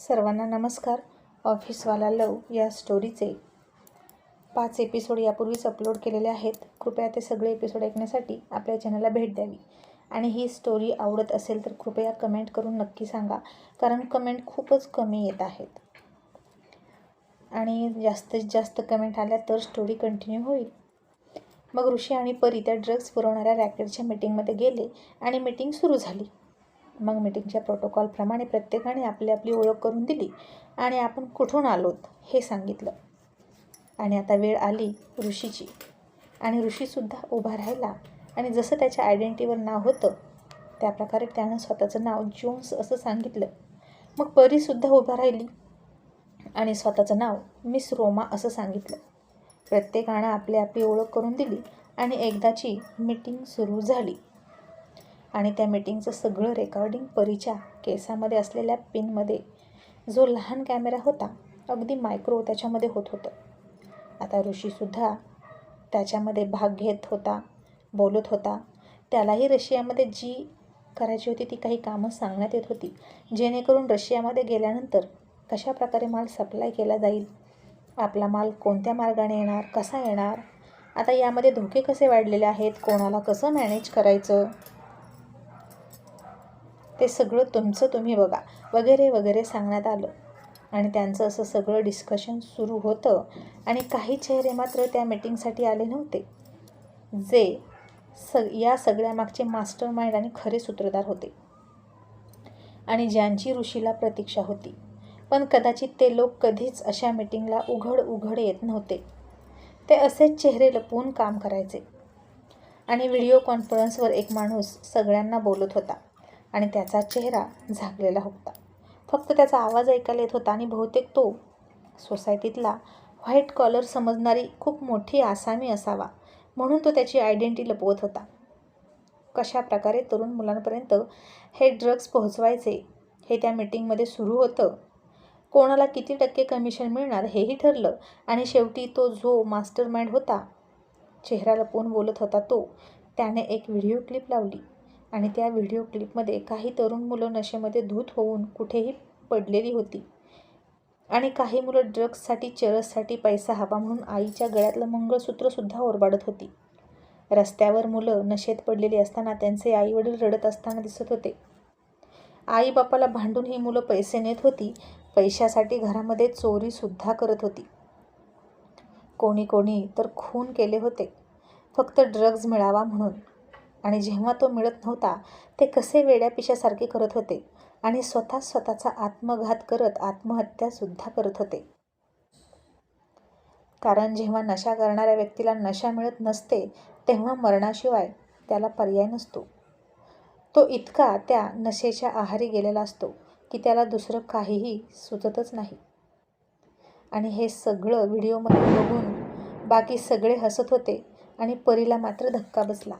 सर्वांना नमस्कार. ऑफिसवाला लव या स्टोरीचे पाच एपिसोड यापूर्वीच अपलोड केलेले आहेत. कृपया ते सगळे एपिसोड ऐकण्यासाठी आपल्या चॅनलला भेट द्यावी. आणि ही स्टोरी आवडत असेल तर कृपया कमेंट करून नक्की सांगा. कारण कमेंट खूपच कमी येत आहेत. आणि जास्तीत जास्त कमेंट आल्या तर स्टोरी कंटिन्यू होईल. मग ऋषी आणि परी त्या ड्रग्ज पुरवणाऱ्या रॅकेटच्या मीटिंगमध्ये गेले आणि मीटिंग सुरू झाली. मग मीटिंगच्या प्रोटोकॉलप्रमाणे प्रत्येकाने आपली आपली ओळख करून दिली आणि आपण कुठून आलोत हे सांगितलं. आणि आता वेळ आली ऋषीची. आणि ऋषीसुद्धा उभा राहिला आणि जसं त्याच्या आयडेंटिटीवर नाव होतं त्याप्रकारे त्यानं स्वतःचं नाव जोन्स असं सांगितलं. मग परीसुद्धा उभा राहिली आणि स्वतःचं नाव मिस रोमा असं सांगितलं. प्रत्येकानं आपली आपली ओळख करून दिली आणि एकदाची मीटिंग सुरू झाली. आणि त्या मीटिंगचं सगळं रेकॉर्डिंग परीच्या केसामध्ये असलेल्या पिनमध्ये. जो लहान कॅमेरा होता अगदी मायक्रो त्याच्यामध्ये होत होतं. आता ऋषीसुद्धा त्याच्यामध्ये भाग घेत होता बोलत होता. त्यालाही रशियामध्ये जी करायची होती ती काही कामं सांगण्यात येत होती. जेणेकरून रशियामध्ये गेल्यानंतर कशा प्रकारे माल सप्लाय केला जाईल? आपला माल कोणत्या मार्गाने येणार? कसा येणार? आता यामध्ये धोके कसे वाढलेले आहेत? कोणाला कसं मॅनेज करायचं? ते सगळं तुमचं तुम्ही बघा. वगैरे वगैरे सांगण्यात आलं. आणि त्यांचं असं सगळं डिस्कशन सुरू होतं. आणि काही चेहरे मात्र त्या मीटिंगसाठी आले नव्हते. जे स या सगळ्यामागचे मास्टर माइंड आणि खरे सूत्रधार होते. आणि ज्यांची ऋषीला प्रतीक्षा होती. पण कदाचित ते लोक कधीच अशा मीटिंगला उघड उघड येत नव्हते. ते असेच चेहरे लपवून काम करायचे. आणि व्हिडिओ कॉन्फरन्सवर एक माणूस सगळ्यांना बोलत होता. आणि त्याचा चेहरा झाकलेला होता. फक्त त्याचा आवाज ऐकायला येत होता आणि बहुतेक तो सोसायटीतला व्हाईट कॉलर समजणारी खूप मोठी आसामी असावा म्हणून तो त्याची आयडेंटिटी लपवत होता. कशा प्रकारे तरुण मुलांपर्यंत हे ड्रग्ज पोहोचवायचे हे त्या मीटिंगमध्ये सुरू होतं कोणाला किती टक्के कमिशन मिळणार हेही ठरलं आणि शेवटी तो जो मास्टर माइंड होता चेहरा लपवून बोलत होता तो त्याने एक व्हिडिओ क्लिप लावली. आणि त्या व्हिडिओ क्लिपमध्ये काही तरुण मुलं नशेमध्ये धूत होऊन कुठेही पडलेली होती. आणि काही मुलं ड्रग्जसाठी चरससाठी पैसा हवा म्हणून आईच्या गळ्यातलं मंगळसूत्रसुद्धा ओरबाडत होती. रस्त्यावर मुलं नशेत पडलेली असताना त्यांचे आईवडील रडत असताना दिसत होते. आई बापाला भांडून ही मुलं पैसे नेत होती पैशासाठी घरामध्ये चोरीसुद्धा करत होती. कोणी कोणी तर खून केले होते. फक्त ड्रग्ज मिळावा म्हणून. आणि जेव्हा तो मिळत नव्हता ते कसे वेड्यापिशासारखे करत होते आणि स्वतः स्वतःचा आत्मघात करत आत्महत्यासुद्धा करत होते. कारण जेव्हा नशा करणाऱ्या व्यक्तीला नशा मिळत नसते तेव्हा मरणाशिवाय त्याला पर्याय नसतो. तो इतका त्या नशेच्या आहारी गेलेला असतो की त्याला दुसरं काहीही सुचतच नाही. आणि हे सगळं व्हिडिओमध्ये बघून बाकी सगळे हसत होते आणि परीला मात्र धक्का बसला.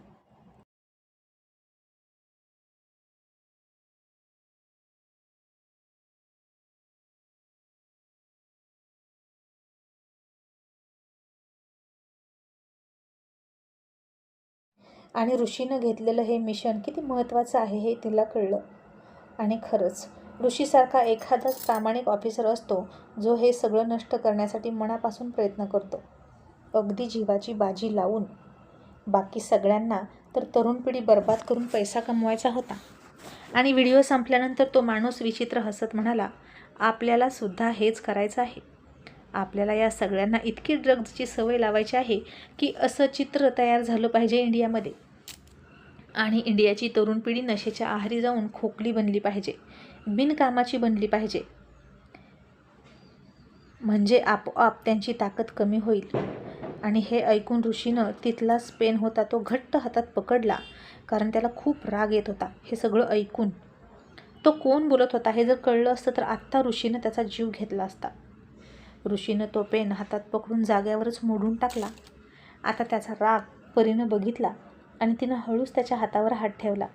आणि ऋषीनं घेतलेलं हे मिशन किती महत्त्वाचं आहे हे तिला कळलं. आणि खरंच ऋषीसारखा एखादाच प्रामाणिक ऑफिसर असतो जो हे सगळं नष्ट करण्यासाठी मनापासून प्रयत्न करतो. अगदी जीवाची बाजी लावून. बाकी सगळ्यांना तर तरुण पिढी बर्बाद करून पैसा कमवायचा होता. आणि व्हिडिओ संपल्यानंतर तो माणूस विचित्र हसत म्हणाला आपल्यालासुद्धा हेच करायचं आहे. आपल्याला या सगळ्यांना इतकी ड्रग्जची सवय लावायची आहे की असं चित्र तयार झालं पाहिजे इंडियामध्ये. आणि इंडियाची तरुण पिढी नशेच्या आहारी जाऊन खोकली बनली पाहिजे बिनकामाची बनली पाहिजे. म्हणजे आपोआप त्यांची ताकद कमी होईल. आणि हे ऐकून ऋषीनं तिथलाच पेन होता तो घट्ट हातात पकडला कारण त्याला खूप राग येत होता. हे सगळं ऐकून तो कोण बोलत होता हे जर कळलं असतं तर आत्ता ऋषीनं त्याचा जीव घेतला असता. ऋषीनं तो पेन हातात पकडून जाग्यावरच मोडून टाकला. आता त्याचा राग परीनं बघितला आणि तिनं हळूच त्याच्या हातावर हात ठेवला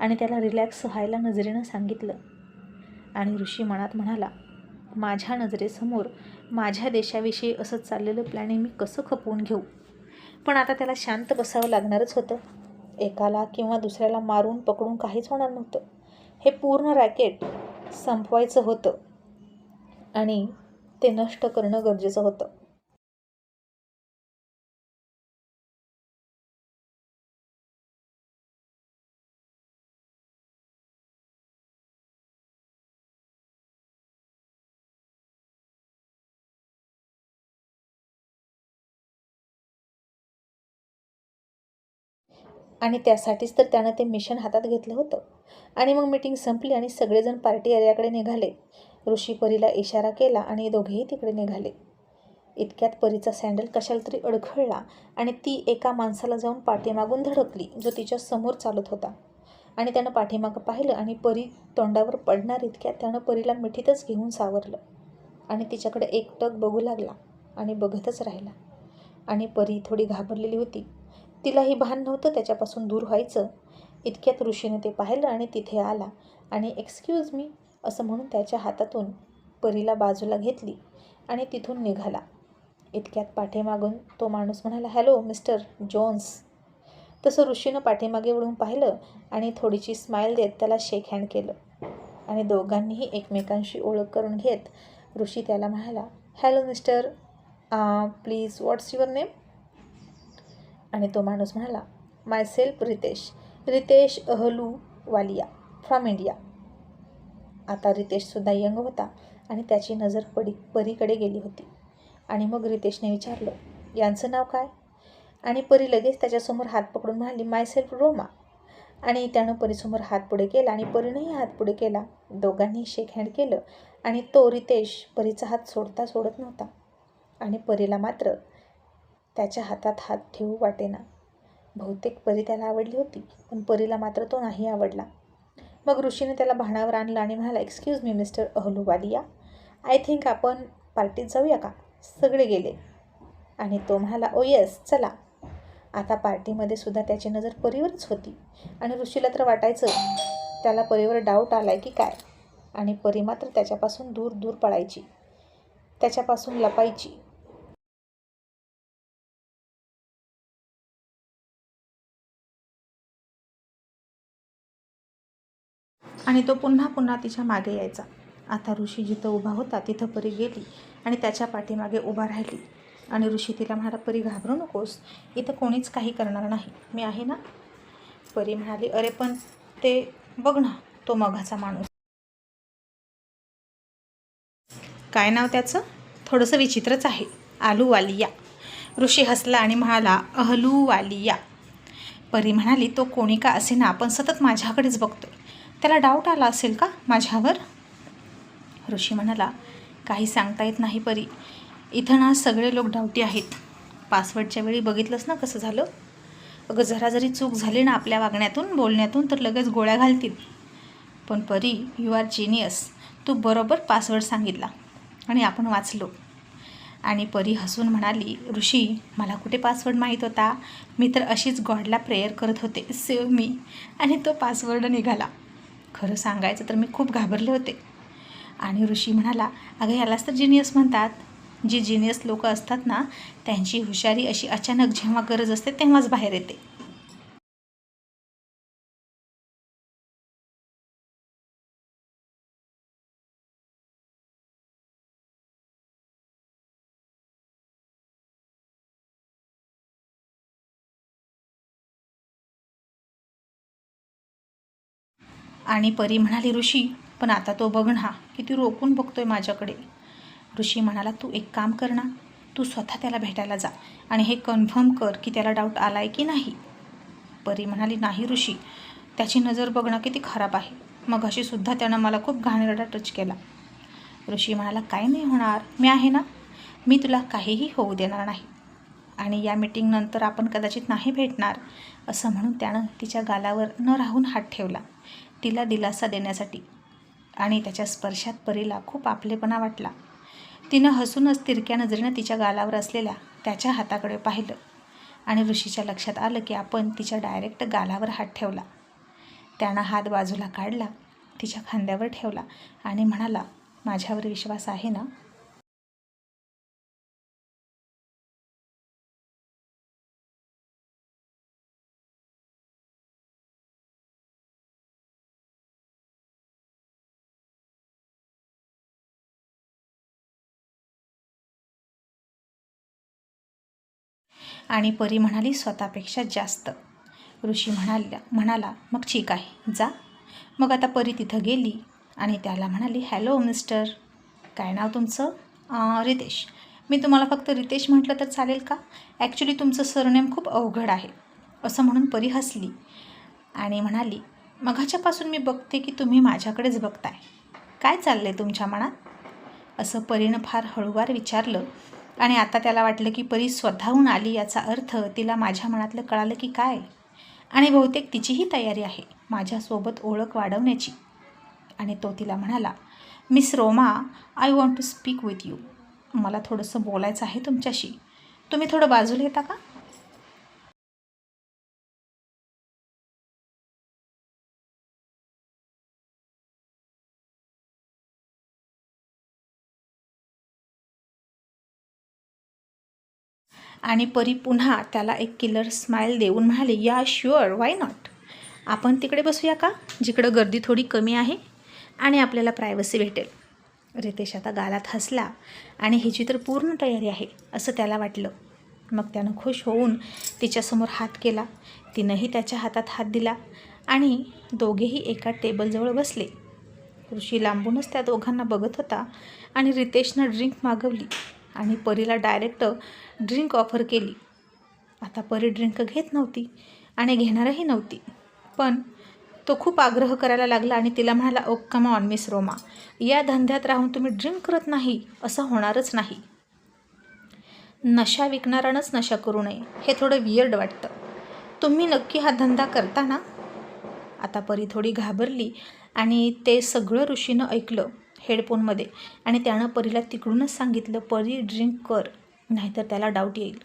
आणि त्याला रिलॅक्स व्हायला नजरेनं सांगितलं. आणि ऋषी मनात म्हणाला माझ्या नजरेसमोर माझ्या देशाविषयी असं चाललेलं प्लॅनिंग मी कसं खपवून घेऊ? पण आता त्याला शांत बसावं लागणारच होतं. एकाला किंवा दुसऱ्याला मारून पकडून काहीच होणार नव्हतं. हे पूर्ण रॅकेट संपवायचं होतं. आणि ते नष्ट करणं गरजेचं होतं. आणि त्यासाठीच तर त्यानं ते मिशन हातात घेतलं होतं. आणि मग मीटिंग संपली आणि सगळेजण पार्टी एरियाकडे निघाले. ऋषी परीला इशारा केला आणि दोघेही तिकडे निघाले. इतक्यात परीचा सँडल कशाला तरी अडखळला आणि ती एका माणसाला जाऊन पाठीमागून धडकली जो तिच्या समोर चालत होता. आणि त्यानं पाठीमागं पाहिलं आणि परी तोंडावर पडणार इतक्यात त्यानं परीला मिठीतच घेऊन सावरलं आणि तिच्याकडे एकटक बघू लागला आणि बघतच राहिला. आणि परी थोडी घाबरलेली होती. तिलाही भान नव्हतं त्याच्यापासून दूर व्हायचं. इतक्यात ऋषीने ते पाहिलं आणि तिथे आला आणि एक्सक्यूज मी असं म्हणून त्याच्या हातातून परीला बाजूला घेतली आणि तिथून निघाला. इतक्यात पाठीमागून तो माणूस म्हणाला हॅलो मिस्टर जोन्स. तसं ऋषीनं पाठीमागे वळून पाहिलं आणि थोडीशी स्माईल देत त्याला शेक हँड केलं. आणि दोघांनीही एकमेकांशी ओळख करून घेत ऋषी त्याला म्हणाला hello mister please what's your name? आणि तो माणूस म्हणाला myself Ritesh Ritesh Ahluwalia from India. आता रितेशसुद्धा यंग होता आणि त्याची नजर पडी परीकडे गेली होती. आणि मग रितेशने विचारलं यांचं नाव काय? आणि परी लगेच त्याच्यासमोर हात पकडून म्हणाली मायसेल्फ रोमा. आणि त्यानं परीसमोर हात पुढे केला आणि परीनंही हात पुढे केला. दोघांनी शेक हँड केलं आणि तो रितेश परीचा हात सोडता सोडत नव्हता. आणि परीला मात्र त्याच्या हातात हात ठेवू वाटेना. बहुतेक परी त्याला आवडली होती पण परीला मात्र तो नाही आवडला. मग ऋषीने त्याला भाणावर आणलं आणि म्हणाला excuse me mister Ahluwalia I think आपण पार्टीत जाऊया का? सगळे गेले. आणि तो म्हणाला oh ओ येस चला. आता पार्टीमध्ये सुद्धा त्याची नजर परीवरच होती. आणि ऋषीला तर वाटायचं त्याला परीवर डाऊट आलाय की काय? आणि परी मात्र त्याच्यापासून दूर दूर पळायची. त्याच्यापासून लपायची. आणि तो पुन्हा पुन्हा तिच्यामागे यायचा. आता ऋषी जिथं उभा होता तिथं परी गेली आणि त्याच्या पाठीमागे उभा राहिली. आणि ऋषी तिला म्हणाला परी घाबरू नकोस इथं कोणीच काही करणार नाही. मी आहे ना? परी म्हणाली अरे पण ते बघ ना तो मघाचा माणूस. काय नाव त्याचं? थोडंसं विचित्रच आहे. आलूवालिया. ऋषी हसला आणि म्हणाला अहलूवालिया. परी म्हणाली तो कोणी का असे ना आपण सतत माझ्याकडेच बघतो त्याला डाऊट आला असेल का माझ्यावर? ऋषी म्हणाला काही सांगता येत नाही परी. इथं ना सगळे लोक डाऊटी आहेत. पासवर्डच्या वेळी बघितलंस ना कसं झालं? अगं जरा जरी चूक झाली ना आपल्या वागण्यातून बोलण्यातून तर लगेच गोळ्या घालतील. पण परी यू आर जिनियस तू बरोबर पासवर्ड सांगितला आणि आपण वाचलो. आणि परी हसून म्हणाली ऋषी मला कुठे पासवर्ड माहीत होता? मी तर अशीच गॉडला प्रेयर करत होते सेव मी आणि तो पासवर्ड निघाला. खरं सांगायचं तर मी खूप घाबरले होते. आणि ऋषी म्हणाला अगं यालाच तर जिनियस म्हणतात. जी जिनियस लोक असतात ना त्यांची हुशारी अशी अचानक जेव्हा गरज असते तेव्हाच बाहेर येते. आणि परी म्हणाली ऋषी पण आता तो बघ ना किती रोखून बघतोय माझ्याकडे. ऋषी म्हणाला तू एक काम कर ना तू स्वतः त्याला भेटायला जा आणि हे कन्फर्म कर की त्याला डाऊट आला आहे की नाही. परी म्हणाली नाही ऋषी त्याची नजर बघणं किती खराब आहे. मग अशीसुद्धा त्यानं मला खूप घाणेरडा टच केला. ऋषी म्हणाला काय नाही होणार मी आहे ना मी तुला काहीही होऊ देणार नाही. आणि या मिटिंगनंतर आपण कदाचित नाही भेटणार असं म्हणून त्यानं तिच्या गालावर न राहून हात ठेवला. तिला दिलासा देण्यासाठी. आणि त्याच्या स्पर्शात परीला खूप आपलेपणा वाटला. तिनं हसूनच तिरक्या नजरेनं तिच्या गालावर असलेल्या त्याच्या हाताकडे पाहिलं. आणि ऋषीच्या लक्षात आलं की आपण तिच्या डायरेक्ट गालावर हात ठेवला. त्यानं हात बाजूला काढला तिच्या खांद्यावर ठेवला आणि म्हणाला माझ्यावर विश्वास आहे ना? आणि परी म्हणाली स्वतःपेक्षा जास्त. ऋषी म्हणाल्या म्हणाला मग ठीक आहे जा. मग आता परी तिथं गेली आणि त्याला म्हणाली हॅलो मिस्टर. काय नाव तुमचं? रितेश. मी तुम्हाला फक्त रितेश म्हटलं तर चालेल का? ॲक्च्युली तुमचं सरनेम खूप अवघड आहे. असं म्हणून परी हसली आणि म्हणाली मघाच्यापासून मी बघते की तुम्ही माझ्याकडेच बघताय. काय चाललं आहे तुमच्या मनात? असं परीनं फार हळूवार विचारलं आणि आता त्याला वाटलं की परी स्वतःहून आली याचा अर्थ तिला माझ्या मनातलं कळालं की काय? आणि बहुतेक तिचीही तयारी आहे माझ्यासोबत ओळख वाढवण्याची. आणि तो तिला म्हणाला miss Roma I want to speak with you मला थोडंसं बोलायचं आहे तुमच्याशी. तुम्ही थोडं बाजूला येता का? आणि परी पुन्हा त्याला एक किलर स्माईल देऊन म्हणाले या शुअर वाय नॉट आपण तिकडे बसूया का जिकडं गर्दी थोडी कमी आहे आणि आपल्याला प्रायव्हसी भेटेल. रितेश आता गालात हसला आणि ह्याची तर पूर्ण तयारी आहे असं त्याला वाटलं. मग त्यानं खुश होऊन तिच्यासमोर हात केला. तिनंही त्याच्या हातात हात दिला आणि दोघेही एका टेबलजवळ बसले. ऋषी लांबूनच त्या दोघांना बघत होता आणि रितेशनं ड्रिंक मागवली आणि परीला डायरेक्ट ड्रिंक ऑफर केली. आता परी ड्रिंक घेत नव्हती आणि घेणारही नव्हती. पण तो खूप आग्रह करायला लागला आणि तिला म्हणाला oh come on miss Roma या धंद्यात राहून तुम्ही ड्रिंक करत नाही असं होणारच नाही. नशा विकणारानंच नशा करू नये हे थोडं वियर्ड वाटतं. तुम्ही नक्की हा धंदा करता ना? आता परी थोडी घाबरली आणि ते सगळं ऋषीनं ऐकलं हेडफोनमध्ये आणि त्यानं परीला तिकडूनच सांगितलं परी ड्रिंक कर. नाहीतर त्याला डाऊट येईल.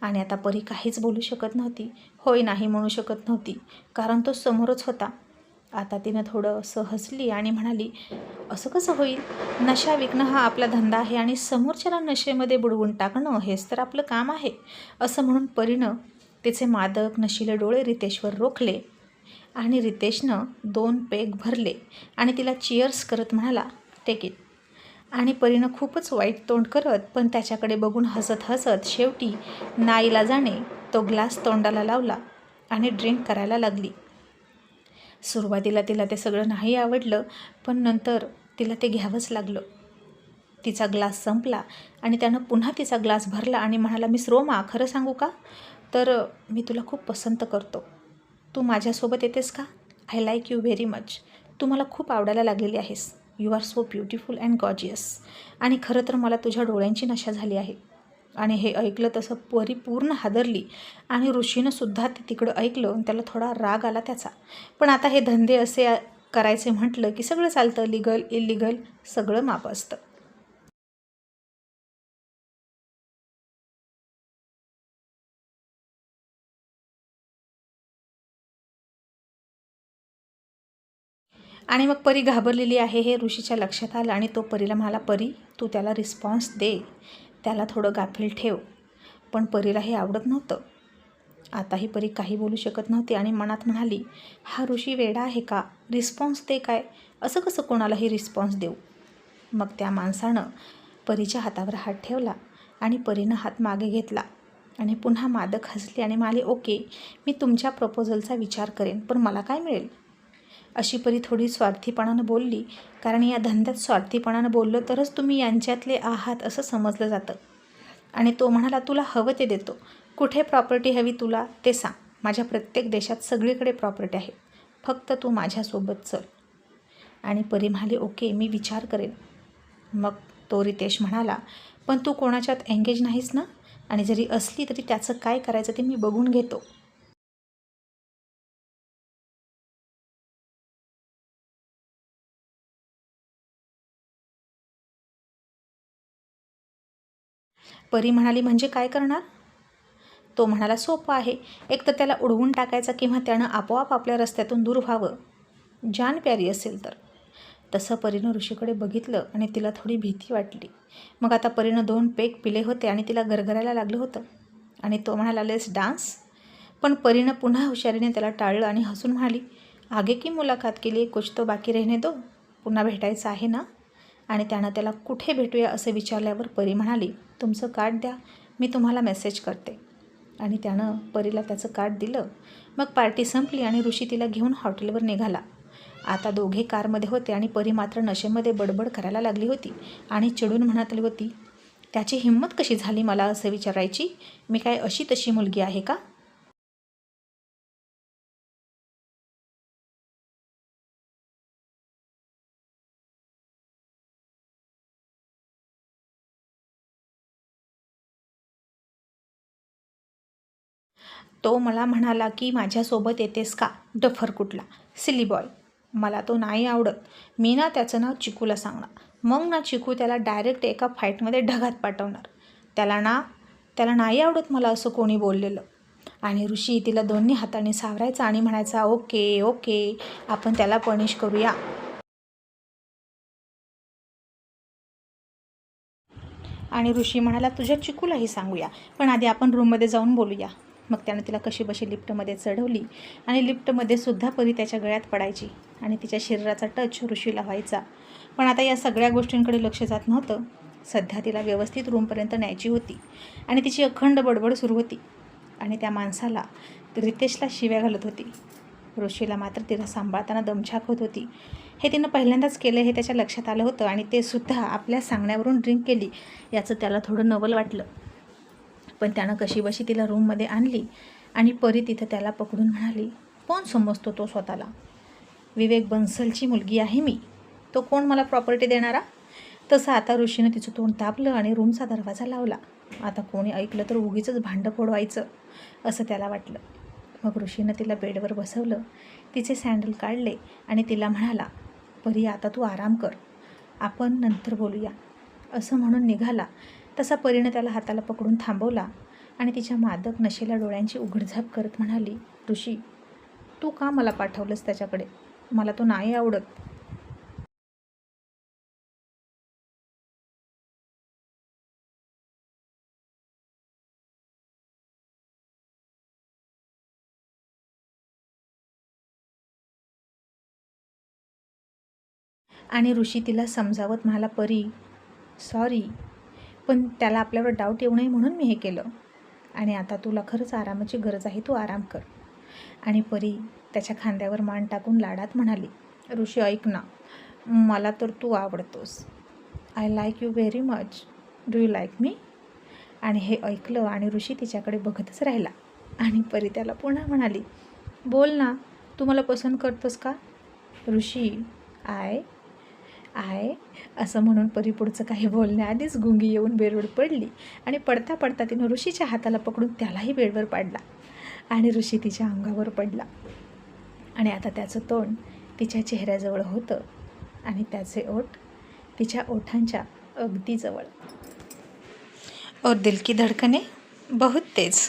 आणि आता परी काहीच बोलू शकत नव्हती. होय नाही म्हणू शकत नव्हती. कारण तो समोरच होता. आता तिनं थोडं असं हसली आणि म्हणाली असं कसं होईल? नशा विकणं हा आपला धंदा आहे आणि समोरच्याला नशेमध्ये बुडवून टाकणं हेच तर आपलं काम आहे. असं म्हणून परीनं तिचे मादक नशिले डोळे रितेशवर रोखले आणि रितेशनं दोन पेग भरले आणि तिला चिअर्स करत म्हणाला टेक इट आणि परीनं खूपच वाईट तोंड करत पण त्याच्याकडे बघून हसत हसत शेवटी नाईला जाणे तो ग्लास तोंडाला लावला आणि ड्रिंक करायला लागली. सुरुवातीला तिला ते सगळं नाही आवडलं पण नंतर तिला ते घ्यावंच लागलं. तिचा ग्लास संपला आणि त्यानं पुन्हा तिचा ग्लास भरला आणि म्हणाला मिस रोमा खरं सांगू का? तर मी तुला खूप पसंत करतो. तू माझ्यासोबत येतेस का? I like you very much. तू मला खूप आवडायला लागलेली आहेस. You are so beautiful and gorgeous आणि खरं तर मला तुझ्या डोळ्यांची नशा झाली आहे. आणि हे ऐकलं तसं परी पूर्ण हादरली. आणि ऋषीनंसुद्धा ते तिकडं ऐकलं आणि त्याला थोडा राग आला त्याचा. पण आता हे धंदे असे करायचे म्हटलं की सगळं चालतं. लिगल इलिगल सगळं माप असतं. आणि मग परी घाबरलेली आहे हे ऋषीच्या लक्षात आलं आणि तो परीला म्हणाला परी तू त्याला रिस्पॉन्स दे. त्याला थोडं गाफील ठेव. पण परीला हे आवडत नव्हतं. आताही परी काही बोलू शकत नव्हती आणि मनात म्हणाली हा ऋषी वेडा आहे का? रिस्पॉन्स दे काय? असं कसं कोणालाही रिस्पॉन्स देऊ? मग त्या माणसानं परीच्या हातावर हात ठेवला आणि परीनं हात मागे घेतला आणि पुन्हा मादक हसली आणि म्हणाले ओके मी तुमच्या प्रपोजलचा विचार करेन पण मला काय मिळेल? अशी परी थोडी स्वार्थीपणानं बोलली. कारण या धंद्यात स्वार्थीपणानं बोललं तरच तुम्ही यांच्यातले आहात असं समजलं जातं. आणि तो म्हणाला तुला हवं ते देतो. कुठे प्रॉपर्टी हवी तुला ते सांग. माझ्या प्रत्येक देशात सगळीकडे प्रॉपर्टी आहे. फक्त तू माझ्यासोबत चल. आणि परी म्हणाली ओके मी विचार करेन. मग तो रितेश म्हणाला पण तू कोणाच्यात एंगेज नाहीस ना? आणि जरी असली तरी त्याचं काय करायचं ते मी बघून घेतो. परी म्हणाली म्हणजे काय करणार? तो म्हणाला सोपं आहे. एक तर त्याला उडवून टाकायचा किंवा त्यानं आपोआप आपल्या रस्त्यातून दूर व्हावं. जान प्यारी असेल तर. तसं परीनं ऋषीकडे बघितलं आणि तिला थोडी भीती वाटली. मग आता परीनं दोन पेक पिले होते आणि तिला गरगरायला लागलं होतं. आणि तो म्हणाला लेस डान्स. पण परीनं पुन्हा हुशारीने त्याला टाळलं आणि हसून म्हणाली आगे की मुलाखत केली? कुछ तो बाकी रहने दो. पुन्हा भेटायचं आहे ना? आणि त्यानं त्याला कुठे भेटूया असं विचारल्यावर परी म्हणाली तुमचं कार्ड द्या मी तुम्हाला मेसेज करते. आणि त्यानं परीला त्याचं कार्ड दिलं. मग पार्टी संपली आणि ऋषी तिला घेऊन हॉटेलवर निघाला. आता दोघे कारमध्ये होते आणि परी मात्र नशेमध्ये बडबड करायला लागली होती आणि चिडून म्हणत होती त्याची हिंमत कशी झाली मला असं विचारायची? मी काय अशी तशी मुलगी आहे का? तो मला म्हणाला की माझ्यासोबत येतेस का? डफर कुठला? सिली बॉय मला तो नाही आवडत. मी ना त्याचं नाव चिकूला सांगणार. मग ना चिकू त्याला डायरेक्ट एका फाईटमध्ये ढगात पाठवणार. त्याला ना त्याला नाही आवडत मला असं कोणी बोललेलं. आणि ऋषी तिला दोन्ही हाताने सावरायचा आणि म्हणायचा ओके ओके आपण त्याला पनिश करूया. आणि ऋषी म्हणाला तुझ्या चिकूलाही सांगूया. पण आधी आपण रूममध्ये जाऊन बोलूया. मग त्यानं तिला कशी बशी लिफ्टमध्ये चढवली आणि लिफ्टमध्ये सुद्धा परी त्याच्या गळ्यात पडायची आणि तिच्या शरीराचा टच ऋषीला व्हायचा. पण आता या सगळ्या गोष्टींकडे लक्ष जात नव्हतं. सध्या तिला व्यवस्थित रूमपर्यंत न्यायची होती आणि तिची अखंड बडबड सुरू होती आणि त्या माणसाला रितेशला शिव्या घालत होती. ऋषीला मात्र तिला सांभाळताना दमछाक होत होती. हे तिनं पहिल्यांदाच केलं हे त्याच्या लक्षात आलं होतं आणि ते सुद्धा आपल्या सांगण्यावरून ड्रिंक केली याचं त्याला थोडं नवल वाटलं. पण त्यानं कशीबशी तिला रूममध्ये आणली आणि परी तिथं त्याला पकडून म्हणाली कोण समजतो तो स्वतःला? विवेक बन्सलची मुलगी आहे मी. तो कोण मला प्रॉपर्टी देणारा? तसं आता ऋषीनं तिचं तोंड तापलं आणि रूमचा दरवाजा लावला. आता कोणी ऐकलं तर उगीच भांडं फोडवायचं असं त्याला वाटलं. मग ऋषीनं तिला बेडवर बसवलं तिचे सँडल काढले आणि तिला म्हणाला परी आता तू आराम कर. आपण नंतर बोलूया. असं म्हणून निघाला. तसा परीनं त्याला हाताला पकडून थांबवला आणि तिच्या मादक नशेला डोळ्यांची उघडझाप करत म्हणाली ऋषी तू का मला पाठवलंस त्याच्याकडे? मला तो नाही आवडत. आणि ऋषी तिला समजावत म्हणाला परी सॉरी पण त्याला आपल्यावर डाऊट येऊ नये म्हणून मी हे केलं. आणि आता तुला खरंच आरामाची गरज आहे तू आराम कर. आणि परी त्याच्या खांद्यावर मान टाकून लाडात म्हणाली ऋषी ऐक ना मला तर तू आवडतोस. I like you very much do you like me आणि हे ऐकलं आणि ऋषी तिच्याकडे बघतच राहिला. आणि परी त्याला पुन्हा म्हणाली बोल ना तू मला पसंत करतोस का? ऋषी आय आय असं म्हणून परी पुढचं काही बोलण्याआधीच गुंगी येऊन बेडवर पडली आणि पडता पडता तिनं ऋषीच्या हाताला पकडून त्यालाही बेडवर पाडला आणि ऋषी तिच्या अंगावर पडला. आणि आता त्याचं तोंड तिच्या चेहऱ्याजवळ होतं आणि त्याचे ओठ तिच्या ओठांच्या अगदी जवळ और दिल की धडकने बहुत तेज.